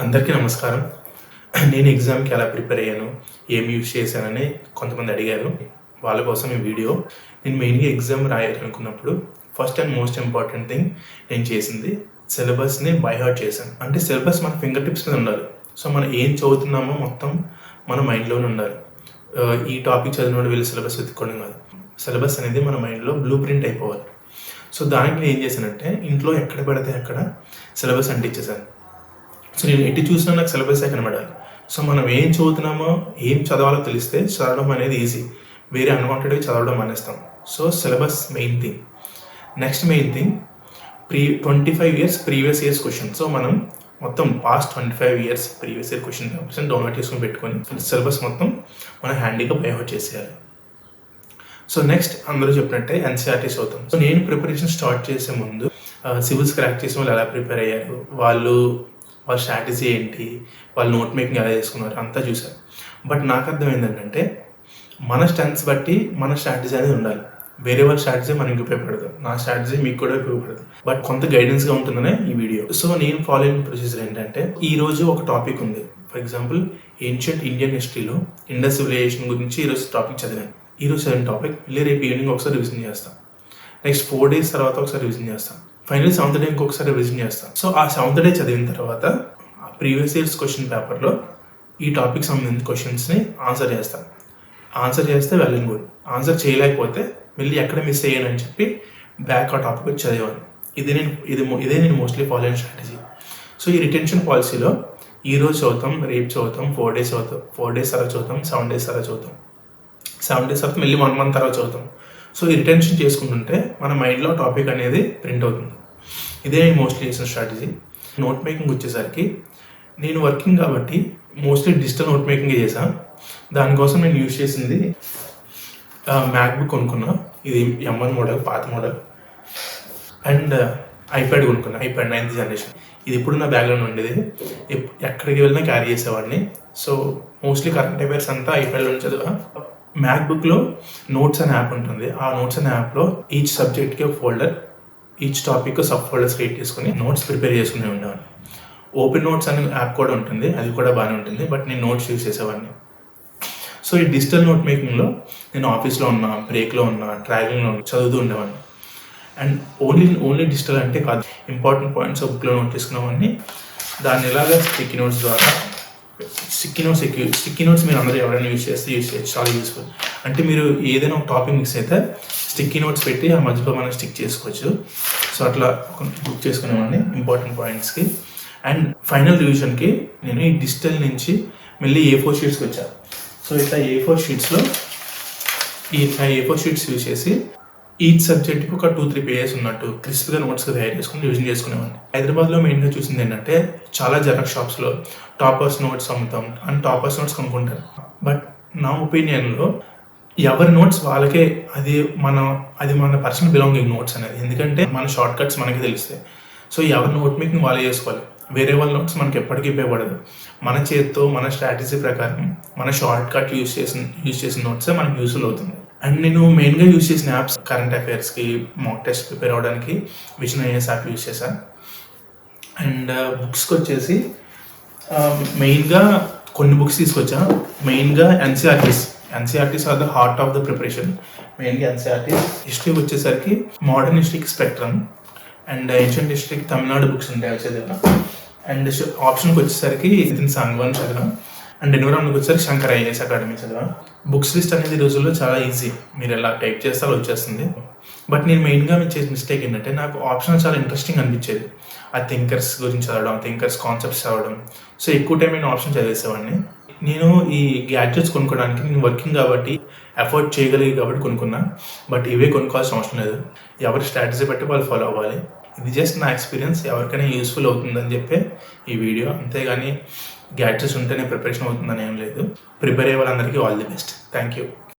అందరికీ నమస్కారం. నేను ఎగ్జామ్కి ఎలా ప్రిపేర్ అయ్యాను ఏం యూజ్ చేశానని కొంతమంది అడిగారు. వాళ్ళ కోసం ఈ వీడియో. నేను మెయిన్గా exam రాయాలనుకున్నప్పుడు first and most important thing నేను చేసింది సిలబస్ని బైహార్ట్ చేశాను. అంటే సిలబస్ మన ఫింగర్ టిప్స్ మీద ఉండాలి. సో మనం ఏం చదువుతున్నామో మొత్తం మన మైండ్లోనే ఉండాలి. ఈ టాపిక్ చదివిన వీళ్ళు సిలబస్ వెతుక్కోవడం కాదు. సిలబస్ అనేది మన మైండ్లో బ్లూ ప్రింట్ అయిపోవాలి. సో దానికి నేను ఏం చేశానంటే ఇంట్లో ఎక్కడ పడితే అక్కడ సిలబస్ అంటించేసాను సో నేను ఎటు చూసినా నాకు సిలబస్ కనబడాలి. సో మనం ఏం చదువుతున్నామో ఏం చదవాలో తెలిస్తే చదవడం అనేది ఈజీ వేరే అన్వాంటెడ్వి చదవడం మానేస్తాం. So syllabus main thing. Next main thing pre twenty five years previous years question so మనం మొత్తం past twenty five years previous year question option download చేసుకుని పెట్టుకొని సిలబస్ మొత్తం మనం హ్యాండీగా బైహౌట్ చేసేయాలి సో నెక్స్ట్ అందరూ చెప్పినట్టే ఎన్సీఆర్టీస్ అవుతాం సో నేను ప్రిపరేషన్ స్టార్ట్ చేసే ముందు సివిల్స్ క్రాక్ చేసిన వాళ్ళు ఎలా ప్రిపేర్ అయ్యారు? వాళ్ళు వాళ్ళ స్ట్రాటజీ ఏంటి? వాళ్ళు నోట్ మేకింగ్ ఎలా చేసుకున్నారు? అంతా చూసారు బట్ నాకు అర్థమైంది ఏంటంటే మన స్ట్రెంత్స్ బట్టి మన స్ట్రాటజీ అనేది ఉండాలి. వేరే వాళ్ళ స్ట్రాటజీ మనకి ఉపయోగపడదు. నా స్ట్రాటజీ మీకు కూడా ఉపయోగపడదు. బట్ కొంత గైడెన్స్గా ఉంటుందనే ఈ వీడియో సో నేను ఫాలో అయిన ప్రొసీజర్ ఏంటంటే ఈరోజు ఒక టాపిక్ ఉంది. ఫర్ ఎగ్జాంపుల్ ఏన్షియంట్ ఇండియన్ హిస్టరీలో ఇండస్ సివిలైజేషన్ గురించి ఈరోజు టాపిక్ చదివాను. ఈరోజు చదివిన టాపిక్ మళ్ళీ రేపు ఈవినింగ్ ఒకసారి రివిజన్ చేస్తాం నెక్స్ట్ ఫోర్ డేస్ తర్వాత ఒకసారి రివిజన్ చేస్తాం ఫైనల్ సెవెంత్ డే ఇంకొకసారి రివిజన్ చేస్తాను. సో ఆ సెవెంత్ డే చదివిన తర్వాత ప్రీవియస్ ఇయర్స్ క్వశ్చన్ పేపర్లో ఈ టాపిక్ సంబంధించిన క్వశ్చన్స్ని ఆన్సర్ చేస్తాను. ఆన్సర్ చేస్తే వెల్ అండ్ గుడ్ ఆన్సర్ చేయలేకపోతే మళ్ళీ ఎక్కడ మిస్ అయ్యానని చెప్పి బ్యాక్ ఆ టాపిక్ చదివాను ఇది నేను ఇది ఇదే నేను మోస్ట్లీ ఫాలో అయిన స్ట్రాటజీ సో ఈ రిటెన్షన్ పాలసీలో ఈ రోజు చదువుతాం రేపు చదువుతాం ఫోర్ డేస్ చదువుతాం ఫోర్ డేస్ తర్వాత చదువుతాం సెవెన్ డేస్ తర్వాత చదువుతాం. సెవెన్ డేస్ తర్వాత మళ్ళీ వన్ మంత్ తర్వాత చదువుతాం. సో ఈ రిటెన్షన్ చేసుకుంటుంటే మన మైండ్లో టాపిక్ అనేది ప్రింట్ అవుతుంది. ఇదే నేను మోస్ట్లీ చేసిన స్ట్రాటజీ నోట్ మేకింగ్ వచ్చేసరికి నేను వర్కింగ్ కాబట్టి మోస్ట్లీ డిజిటల్ నోట్ మేకింగ్ చేశాను దానికోసం నేను యూజ్ చేసింది మ్యాక్బుక్ కొనుక్కున్నా. ఇది ఎంఎన్ మోడల్ పాత మోడల్ అండ్ uh, ఐప్యాడ్ కొనుక్కున్నా. ఐప్యాడ్ నైన్త్ జనరేషన్ ఇది ఇప్పుడు నా బ్యాగ్లో ఉండేది. ఎప్- ఎక్కడికి వెళ్ళినా క్యారీ చేసేవాడిని. సో మోస్ట్లీ కరెంట్ అఫైర్స్ అంతా ఐప్యాడ్లో ఉంచదు చదివా. మ్యాక్బుక్లో నోట్స్ అనే యాప్ ఉంటుంది. ఆ నోట్స్ అనే యాప్లో ఈచ్ సబ్జెక్ట్కి ఒక folder each topic sub folders create చేసుకుని నోట్స్ ప్రిపేర్ చేసుకుని ఉండేవాడిని. ఓపెన్ నోట్స్ అనే యాప్ కూడా ఉంటుంది అది కూడా బాగానే ఉంటుంది బట్ నేను నోట్స్ యూస్ చేసేవాడిని. సో ఈ డిజిటల్ నోట్ మేకింగ్లో నేను ఆఫీస్లో ఉన్నా బ్రేక్లో ఉన్నా ట్రావెలింగ్లో ఉన్నా చదువుతూ ఉండేవాడిని. అండ్ ఓన్లీ ఓన్లీ డిజిటల్ అంటే కాదు. ఇంపార్టెంట్ పాయింట్స్ బుక్లో నోట్ చేసుకునేవాడిని. దాన్ని ఎలాగ స్టిక్ నోట్స్ ద్వారా స్టిక్కీ నోట్స్ ఎక్కువ స్టిక్కీ నోట్స్ మీరు అందరూ ఎవరైనా యూస్ చేస్తే యూస్ చేయొచ్చు. చాలా యూస్ఫుల్ అంటే మీరు ఏదైనా ఒక టాపిక్ మిక్స్ అయితే స్టిక్కీ నోట్స్ పెట్టి ఆ మధ్యలో మనం స్టిక్ చేసుకోవచ్చు. సో అట్లా బుక్ చేసుకునేవాడిని ఇంపార్టెంట్ పాయింట్స్కి అండ్ ఫైనల్ రివిజన్కి నేను ఈ డిజిటల్ నుంచి మళ్ళీ ఏ ఫోర్ షీట్స్కి వచ్చాను సో ఇట్లా ఏ ఫోర్ షీట్స్లో ఈ ఏ ఫోర్ షీట్స్ యూజ్ చేసి ఈచ్ సబ్జెక్ట్కి ఒక టూ త్రీ పేజెస్ ఉన్నట్టు క్రిస్ప్గా నోట్స్గా తయారు చేసుకుని రివిజన్ చేసుకునేవాడిని. హైదరాబాద్లో మెయిన్గా చూసింది ఏంటంటే చాలా జెరాక్స్ షాప్స్లో టాపర్స్ నోట్స్ అమ్ముతాం అండ్ టాపర్స్ నోట్స్ కొనుక్కుంటారు. బట్ నా ఒపీనియన్లో ఎవరి నోట్స్ వాళ్ళకే అది మన అది మన పర్సనల్ బిలాంగింగ్ నోట్స్ అనేది. ఎందుకంటే మన షార్ట్ కట్స్ మనకి తెలుస్తాయి. సో ఎవరి నోట్ మేకింగ్ వాళ్ళే చేసుకోవాలి. వేరే వాళ్ళ నోట్స్ మనకి ఎప్పటికీ ఉపయోగపడదు. మన చేతితో మన స్ట్రాటజీ ప్రకారం మన షార్ట్ కట్ యూస్ చేసిన యూస్ చేసిన నోట్సే మనకి యూస్ఫుల్ అవుతుంది. అండ్ నేను మెయిన్గా యూస్ చేసిన యాప్స్ కరెంట్ అఫైర్స్కి మాక్ టెస్ట్ ప్రిపేర్ అవ్వడానికి విజన్ ఐఎస్ యాప్ యూస్ చేశాను అండ్ బుక్స్కి వచ్చేసి uh, మెయిన్గా కొన్ని బుక్స్ తీసుకొచ్చా. మెయిన్గా NCERTs NCERTs are the heart of the preparation మెయిన్గా ఎన్సీఆర్టీస్ హిస్టరీ వచ్చేసరికి మోడర్న్ హిస్టరీకి స్పెక్ట్రమ్ అండ్ ఏన్షియంట్ హిస్టరీకి తమిళనాడు బుక్స్ ఉంటాయి వచ్చేది అండ్ ఆప్షన్కి వచ్చేసరికి ఇది సంగవన్ చదివా అండ్ ఎన్విరాన్మెంట్కి వచ్చేసరికి శంకర్ ఐఏఎస్ అకాడమీ చదివా బుక్స్ లిస్ట్ అనేది ఈ రోజుల్లో చాలా ఈజీ. మీరు ఎలా టైప్ చేస్తే అలా వచ్చేస్తుంది. బట్ నేను మెయిన్గా మీరు చేసిన మిస్టేక్ ఏంటంటే నాకు ఆప్షన్ చాలా ఇంట్రెస్టింగ్ అనిపించేది. ఆ థింకర్స్ గురించి చదవడం థింకర్స్ కాన్సెప్ట్స్ చదవడం. సో ఎక్కువ టైం నేను ఆప్షన్ చదివేసేవాడిని. నేను ఈ గ్యాడ్జెట్స్ కొనుక్కోవడానికి నేను వర్కింగ్ కాబట్టి ఎఫర్ట్ చేయగలిగి కాబట్టి కొనుక్కున్నా. బట్ ఇవే కొనుక్కోవాల్సిన అవసరం లేదు. ఎవరి స్ట్రాటజీ బట్టి వాళ్ళు ఫాలో అవ్వాలి. ఇది జస్ట్ నా ఎక్స్పీరియన్స్ ఎవరికైనా యూస్ఫుల్ అవుతుందని చెప్పే ఈ వీడియో అంతేగాని గ్యాడ్జెట్స్ ఉంటేనే ప్రిపరేషన్ అవుతుందని ఏం లేదు. ప్రిపేర్ అయ్యే వాళ్ళందరికీ all the best. Thank you